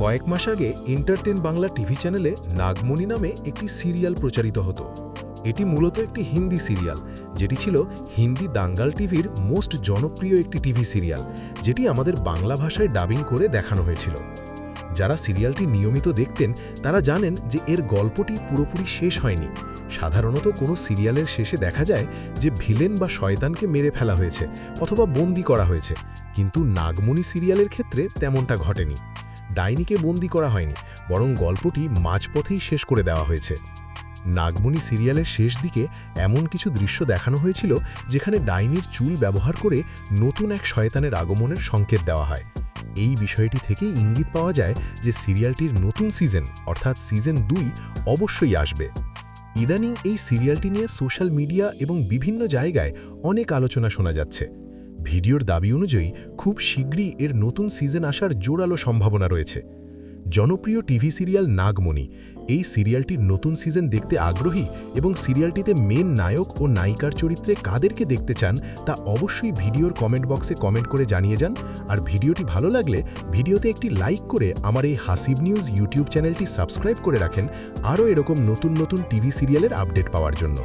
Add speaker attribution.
Speaker 1: কয়েক মাস আগে entertain Bangla TV চ্যানেলে নাগমণি নামে একটি সিরিয়াল প্রচারিত হতো। এটি মূলত একটি হিন্দি সিরিয়াল, যেটি ছিল হিন্দি দাঙ্গাল টিভির মোস্ট জনপ্রিয় একটি টিভি সিরিয়াল, যেটি আমাদের বাংলা ভাষায় ডাবিং করে দেখানো হয়েছিল। যারা সিরিয়ালটি নিয়মিত দেখতেন, তারা জানেন যে এর গল্পটি পুরোপুরি শেষ হয়নি। সাধারণত কোনো সিরিয়ালের শেষে দেখা যায় যে ভিলেন বা শয়তানকে মেরে ফেলা হয়েছে অথবা বন্দি করা হয়েছে, কিন্তু নাগমণি সিরিয়ালের ক্ষেত্রে তেমনটা ঘটেনি। ডাইনিকে বন্দি করা হয়নি, বরং গল্পটি মাঝপথেই শেষ করে দেওয়া হয়েছে। নাগমণি সিরিয়ালের শেষ দিকে এমন কিছু দৃশ্য দেখানো হয়েছিল, যেখানে ডাইনির চুল ব্যবহার করে নতুন এক শয়তানের আগমনের সংকেত দেওয়া হয়। এই বিষয়টি থেকে ইঙ্গিত পাওয়া যায় যে সিরিয়ালটির নতুন সিজন, অর্থাৎ সিজন দুই, অবশ্যই আসবে। ইদানিং এই সিরিয়ালটি নিয়ে সোশ্যাল মিডিয়া এবং বিভিন্ন জায়গায় অনেক আলোচনা শোনা যাচ্ছে। ভিডিওর দাবি অনুযায়ী খুব শীঘ্রই এর নতুন সিজন আসার জোরালো সম্ভাবনা রয়েছে। জনপ্রিয় টিভি সিরিয়াল নাগমণি, এই সিরিয়ালটির নতুন সিজন দেখতে আগ্রহী এবং সিরিয়ালটিতে মেন নায়ক ও নায়িকার চরিত্রে কাদেরকে দেখতে চান তা অবশ্যই ভিডিওর কমেন্ট বক্সে কমেন্ট করে জানিয়ে যান। আর ভিডিওটি ভালো লাগলে ভিডিওতে একটি লাইক করে আমার এই হাসিব নিউজ ইউটিউব চ্যানেলটি সাবস্ক্রাইব করে রাখেন আরও এরকম নতুন নতুন টিভি সিরিয়ালের আপডেট পাওয়ার জন্য।